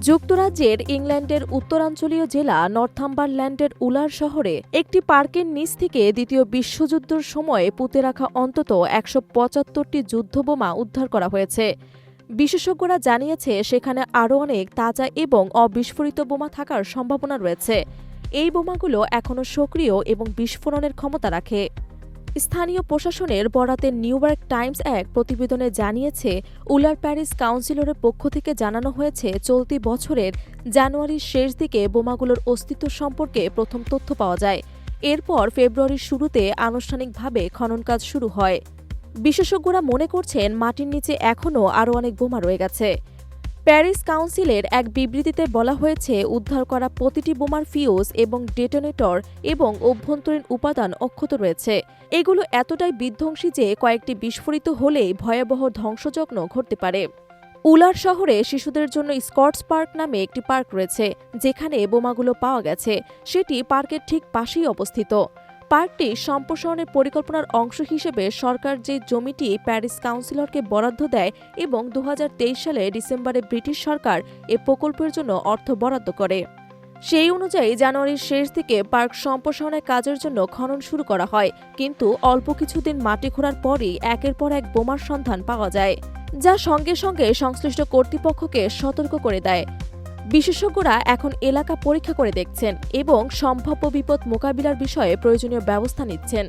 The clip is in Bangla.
যুক্তরাজ্যের ইংল্যান্ডের উত্তরাঞ্চলীয় জেলা নর্থাম্বারল্যান্ডের উলার শহরে একটি পার্কের নিচ থেকে দ্বিতীয় বিশ্বযুদ্ধের সময়ে পুঁতে রাখা অন্তত একশো পঁচাত্তরটি যুদ্ধবোমা উদ্ধার করা হয়েছে। বিশেষজ্ঞরা জানিয়েছে, সেখানে আরও অনেক তাজা এবং অবিস্ফোরিত বোমা থাকার সম্ভাবনা রয়েছে। এই বোমাগুলো এখনও সক্রিয় এবং বিস্ফোরণের ক্ষমতা রাখে। স্থানীয় প্রশাসনের বরাতে নিউইয়র্ক টাইমস এক প্রতিবেদনে জানিয়েছে, উলার প্যারিস কাউন্সিলরের পক্ষ থেকে জানানো হয়েছে, চলতি বছরের জানুয়ারির শেষ দিকে বোমাগুলোর অস্তিত্ব সম্পর্কে প্রথম তথ্য পাওয়া যায়। এরপর ফেব্রুয়ারির শুরুতে আনুষ্ঠানিকভাবে খনন কাজ শুরু হয়। বিশেষজ্ঞরা মনে করছেন, মাটির নিচে এখনও আরও অনেক বোমা রয়ে গেছে। প্যারিস কাউন্সিলের এক বিবৃতিতে বলা হয়েছে, উদ্ধার করা প্রতিটি বোমার ফিউজ এবং ডেটোনেটর এবং অভ্যন্তরীণ উপাদান অক্ষত রয়েছে। এগুলো এতটাই বিধ্বংসী যে কয়েকটি বিস্ফোরিত হলেই ভয়াবহ ধ্বংসযজ্ঞ ঘটতে পারে। উলার শহরে শিশুদের জন্য স্কটস পার্ক নামে একটি পার্ক রয়েছে, যেখানে বোমাগুলো পাওয়া গেছে। সেটি পার্কের ঠিক পাশেই অবস্থিত। পার্কটি সম্প্রসারণের পরিকল্পনার অংশ হিসেবে সরকার যে জমিটি প্যারিস কাউন্সিলরকে বরাদ্দ দেয় এবং দু হাজার তেইশ সালে ডিসেম্বরে ব্রিটিশ সরকার এ প্রকল্পের জন্য অর্থ বরাদ্দ করে। সেই অনুযায়ী জানুয়ারির শেষ দিকে পার্ক সম্প্রসারণের কাজের জন্য খনন শুরু করা হয়, কিন্তু অল্প কিছুদিন মাটি খোঁড়ার পরই একের পর এক বোমার সন্ধান পাওয়া যায়, যা সঙ্গে সঙ্গে সংশ্লিষ্ট কর্তৃপক্ষকে সতর্ক করে দেয়। বিশেষজ্ঞরা এখন এলাকা পরীক্ষা করে দেখছেন এবং সম্ভাব্য বিপদ মোকাবিলার বিষয়ে প্রয়োজনীয় ব্যবস্থা নিচ্ছেন।